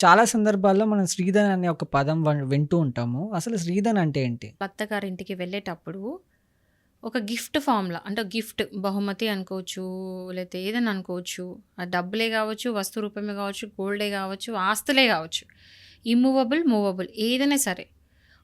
చాలా సందర్భాల్లో మనం శ్రీధన్ అనే ఒక పదం వ వింటూ ఉంటాము. అసలు శ్రీధన్ అంటే ఏంటి? అత్తగారింటికి వెళ్ళేటప్పుడు ఒక గిఫ్ట్ ఫార్మ్‌లా అంటే గిఫ్ట్ బహుమతి అనుకోవచ్చు, లేకపోతే ఏదైనా అనుకోవచ్చు. డబ్బులే కావచ్చు వస్తు రూపమే కావచ్చు గోల్డే కావచ్చు ఆస్తులే కావచ్చు ఇమ్మూవబుల్, మూవబుల్ ఏదైనా సరే.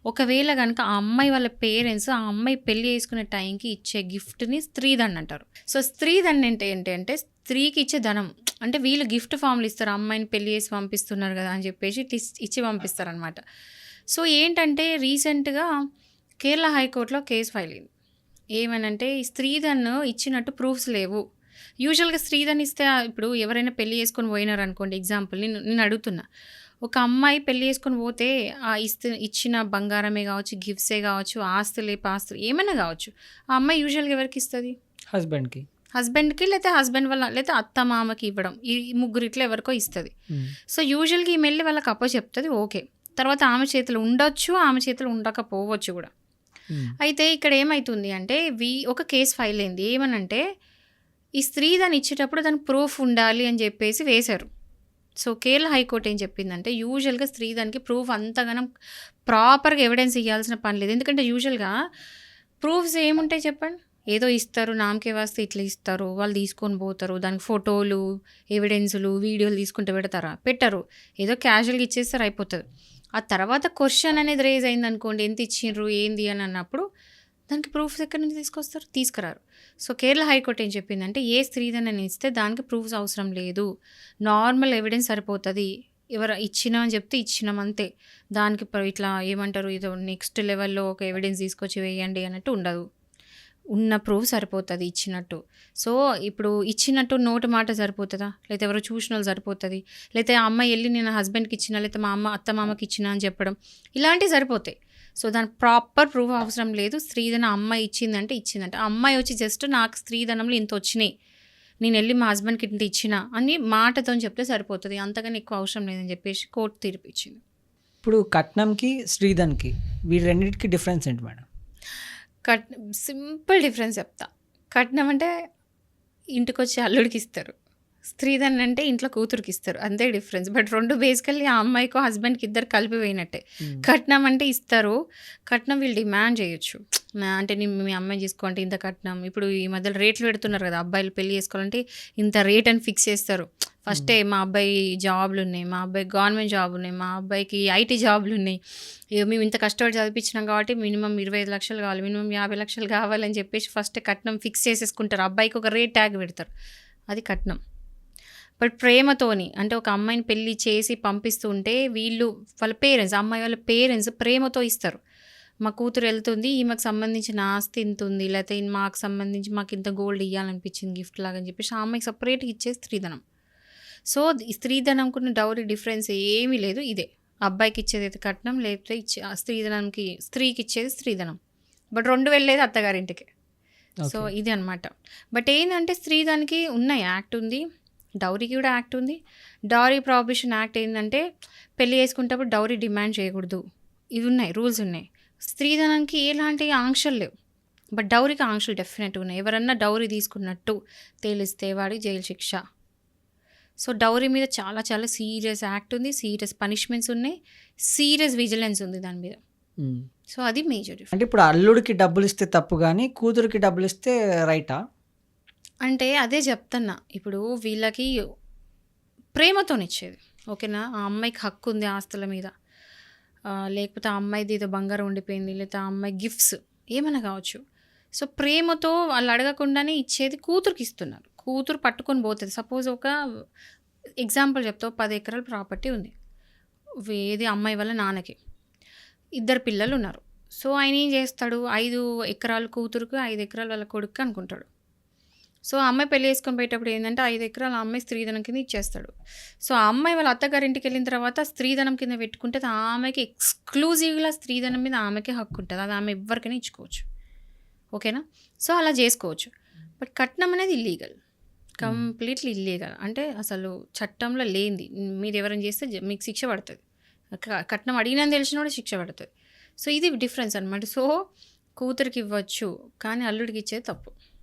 ఒకవేళ కనుక ఆ అమ్మాయి వాళ్ళ పేరెంట్స్ ఆ అమ్మాయి పెళ్ళి చేసుకునే టైంకి ఇచ్చే గిఫ్ట్‌ని స్త్రీధన్ అంటారు. సో, స్త్రీధన్ అంటే ఏంటి అంటే స్త్రీకి ఇచ్చే ధనం. అంటే వీళ్ళు గిఫ్ట్ ఫార్మ్‌లు ఇస్తారు. అమ్మాయిని పెళ్ళి చేసి పంపిస్తున్నారు కదా అని చెప్పేసి ఇచ్చి పంపిస్తారనమాట. సో, ఏంటంటే రీసెంట్‌గా కేరళ హైకోర్టులో కేస్ ఫైల్ అయింది. ఏమనంటే ఈ స్త్రీధన్ ఇచ్చినట్టు ప్రూఫ్స్ లేవు. యూజువల్‌గా స్త్రీధన్ ఇస్తే ఇప్పుడు ఎవరైనా పెళ్ళి చేసుకొని పోయినారనుకోండి ఎగ్జాంపుల్ నేను నేను అడుగుతున్నా. ఒక అమ్మాయి పెళ్ళి చేసుకొని పోతే ఆ ఇస్త్ ఇచ్చిన బంగారమే కావచ్చు గిఫ్ట్సే కావచ్చు ఆస్తులే పాస్తులు ఏమైనా కావచ్చు ఆ అమ్మాయి యూజువల్‌గా ఎవరికి ఇస్తుంది హస్బెండ్‌కి. హస్బెండ్‌కి లేతే హస్బెండ్ వాళ్ళ లేతే అత్త, మామకి ఇవ్వడం. ఈ ముగ్గురిట్లో ఎవరికో ఇస్తది. సో, యూజువల్‌గా ఈమె వాళ్ళకి అప్పచెప్తది ఓకే. తర్వాత ఆమె చేతిలో ఉండొచ్చు, ఆమె చేతిలో ఉండకపోవచ్చు. హ్మ్. అయితే ఇక్కడ ఏమైతుంది అంటే వీ ఒక కేస్ ఫైల్ అయింది. ఏమనంటే ఈ స్త్రీధన్ ఇచ్చేటప్పుడు దానికి ప్రూఫ్ ఉండాలి అని జెప్పేసి వేశారు. సో, కేరళ హైకోర్ట్ ఏం చెప్పిందంటే యూజువల్‌గా స్త్రీధన్‌కి ప్రూఫ్ అంతగనం ప్రాపర్‌గా ఎవిడెన్స్ ఇయ్యాల్సిన పని లేదు. ఎందుకంటే యూజువల్‌గా ప్రూఫ్స్ ఏముంటాయి చెప్పండి? ఏదో ఇస్తారు. నామకే వాస్తే ఇట్లా ఇస్తారు. వాళ్ళు తీసుకొని పోతారు. దానికి ఫోటోలు, ఎవిడెన్సులు వీడియోలు తీసుకుంటే పెడతారా? పెట్టరు. ఏదో క్యాజువల్‌గా ఇచ్చేస్తారు అయిపోతుంది ఆ తర్వాత క్వశ్చన్ అనేది రేజ్ అయింది అనుకోండి ఎంత ఇచ్చిండ్రు? ఏంది? అని అన్నప్పుడు దానికి ప్రూఫ్స్ ఎక్కడి నుంచి తీసుకొస్తారు? తీసుకురారు. సో, కేరళ హైకోర్టు ఏం చెప్పిందంటే ఏ స్త్రీధన్ ఇస్తే దానికి ప్రూఫ్స్ అవసరం లేదు. నార్మల్ ఎవిడెన్స్ సరిపోతుంది ఎవరు ఇచ్చినా అని చెప్తే ఇచ్చినాం అంతే. దానికి ఇట్లా ఏమంటారు? ఏదో నెక్స్ట్ లెవెల్‌లో ఒక ఎవిడెన్స్ తీసుకొచ్చి వేయండి అన్నట్టు ఉండదు. ఉన్న ప్రూఫ్ సరిపోతుంది ఇచ్చినట్టు. సో, ఇప్పుడు ఇచ్చినట్టు నోటి మాట సరిపోతుందా లేకపోతే ఎవరో చూసినోళ్ళు సరిపోతుంది లేకపోతే ఆ అమ్మాయి వెళ్ళి నేను హస్బెండ్‌కి ఇచ్చిన, లేకపోతే మా అమ్మ అత్త, మామకి ఇచ్చిన అని చెప్పడం. ఇలాంటివి సరిపోతాయి. సో, దాని ప్రాపర్ ప్రూఫ్ అవసరం లేదు. స్త్రీధనం అమ్మాయి ఇచ్చిందంటే ఇచ్చిందంటే. ఆ అమ్మాయి వచ్చి జస్ట్ నాకు స్త్రీధనంలో నేను వెళ్ళి మా హస్బెండ్‌కి ఇంత ఇచ్చిన అని మాటతో చెప్తే సరిపోతుంది అంతకన్నా ఎక్కువ అవసరం లేదని చెప్పేసి కోర్ట్ తీర్పు ఇచ్చింది. ఇప్పుడు కట్నంకి, శ్రీధన్‌కి వీటి రెండింటికి డిఫరెన్స్ ఏంటి మేడం? కట్ సింపుల్ డిఫరెన్స్ చెప్తా. కట్నం అంటే ఇంటికొచ్చి అల్లుడికి ఇస్తారు స్త్రీధన్ అంటే ఇంట్లో కూతురికిస్తారు. అంతే డిఫరెన్స్. బట్ 2 బేసికల్లీ ఆ అమ్మాయికో, హస్బెండ్‌కి ఇద్దరు కలిపి పోయినట్టే. కట్నం అంటే ఇస్తారు. కట్నం వీళ్ళు డిమాండ్ చేయొచ్చు. అంటే నేను మీ అమ్మాయిని చేసుకో అంటే ఇంత కట్నం. ఇప్పుడు ఈ మధ్యలో రేట్లు పెడుతున్నారు కదా! అబ్బాయిలు పెళ్ళి చేసుకోవాలంటే ఇంత రేట్ అని ఫిక్స్ చేస్తారు. ఫస్టే మా అబ్బాయి జాబ్‌లున్నాయి. మా అబ్బాయికి గవర్నమెంట్ జాబులున్నాయి. మా అబ్బాయికి ఐటీ జాబులున్నాయి. ఇగ మేము ఇంత కష్టపడి చదివిపించినాం కాబట్టి మినిమమ్ 25,00,000 కావాలి. మినిమమ్ 50,00,000 కావాలని చెప్పేసి ఫస్టే కట్నం ఫిక్స్ చేసేసుకుంటారు. అబ్బాయికి ఒక రేట్ ట్యాగ్ పెడతారు. అది కట్నం. బట్ ప్రేమతోని అంటే ఒక అమ్మాయిని పెళ్ళి చేసి పంపిస్తూ ఉంటే వీళ్ళు వాళ్ళ పేరెంట్స్ అమ్మాయి వాళ్ళ పేరెంట్స్ ప్రేమతో ఇస్తారు. మా కూతురు ఎళ్తుంది. ఈమెకు సంబంధించిన ఆస్తి ఇంతుంది. లేతే మాకు సంబంధించి మాకింత గోల్డ్ ఇయ్యాలనిపించింది గిఫ్ట్ లాగా అని చెప్పేసి ఆ అమ్మాయికి సెపరేట్‌గా ఇచ్చేది స్త్రీధనం. సో, స్త్రీధనంకున్న డౌరీ డిఫరెన్స్ ఏమీ లేదు. ఇదే. అబ్బాయికి ఇచ్చేదైతే కట్నం లేకపోతే ఇచ్చే స్త్రీధనంకి స్త్రీకి ఇచ్చేది స్త్రీధనం. బట్ 2 వెళ్ళేది అత్తగారింటికే. సో. ఇది అనమాట. బట్ ఏందంటే స్త్రీధన్‌కి ఉన్నాయి. యాక్ట్ ఉంది. డౌరీకి కూడా యాక్ట్ ఉంది. డౌరీ ప్రాహిబిషన్ యాక్ట్ ఏందంటే పెళ్ళి చేసుకునేటప్పుడు డౌరీ డిమాండ్ చేయకూడదు. ఇవి ఉన్నాయి. రూల్స్ ఉన్నాయి. స్త్రీధనంకి ఎలాంటి ఆంక్షలు లేవు. బట్ డౌరీకి ఆంక్షలు డెఫినెట్‌గా ఉన్నాయి. ఎవరన్నా డౌరీ తీసుకున్నట్టు తేలిస్తే వాడికి జైలు శిక్ష. సో, డౌరీ మీద చాలా చాలా సీరియస్ యాక్ట్ ఉంది. సీరియస్ పనిష్మెంట్స్ ఉన్నాయి. సీరియస్ విజిలెన్స్ ఉంది దాని మీద. సో, అది మేజర్. అంటే ఇప్పుడు అల్లుడికి డబ్బులిస్తే తప్పు గానీ, కూతురికి డబ్బులిస్తే రైటా? అంటే అదే చెప్తున్నా. ఇప్పుడు వీళ్ళకి ప్రేమతోనిచ్చేది. ఓకేనా? ఆ అమ్మాయికి హక్కు ఉంది ఆస్తుల మీద. లేకపోతే ఆ అమ్మాయిది ఏదో బంగారం ఉండిపోయింది. లేకపోతే ఆ అమ్మాయి గిఫ్ట్స్ ఏమైనా కావచ్చు. సో, ప్రేమతో వాళ్ళు అడగకుండానే ఇచ్చేది కూతురికిస్తున్నారు. కూతురు పట్టుకొని పోతుంది సపోజ్ ఒక ఎగ్జాంపుల్ చెప్తా. పది ఎకరాల ప్రాపర్టీ ఉంది. ఏది అమ్మాయి వల్ల నాన్నకి. ఇద్దరు పిల్లలు ఉన్నారు సో, ఆయన ఏం చేస్తాడు ఐదు ఎకరాలు కూతురుకు ఐదు ఎకరాలు వాళ్ళ కొడుకు అనుకుంటాడు. సో, ఆ అమ్మాయి పెళ్ళి చేసుకొని పోయేటప్పుడు ఏంటంటే ఐదు ఎకరాలు ఆ అమ్మాయి స్త్రీధనం కింద ఇచ్చేస్తాడు. సో, ఆ అమ్మాయి వాళ్ళ అత్తగారింటికెళ్ళిన తర్వాత స్త్రీధనం కింద పెట్టుకుంటే ఆమెకి ఎక్స్‌క్లూజివ్‌గా స్త్రీధనం మీద ఆమెకే హక్కు ఉంటుంది అది ఆమె ఎవరికైనా ఇచ్చుకోవచ్చు. ఓకేనా? సో, అలా చేసుకోవచ్చు. బట్ కట్నం అనేది ఇల్లీగల్. Completely illegal. అంటే అసలు చట్టంలో లేనిది. మీరు ఎవరైనా చేస్తే మీకు శిక్ష పడుతుంది కట్నం కట్నం అడిగినని కూడా శిక్ష పడుతుంది సో, ఇది డిఫరెన్స్ అనమాట. సో, కూతురికి ఇవ్వచ్చు. కానీ అల్లుడికి ఇచ్చేది తప్పు.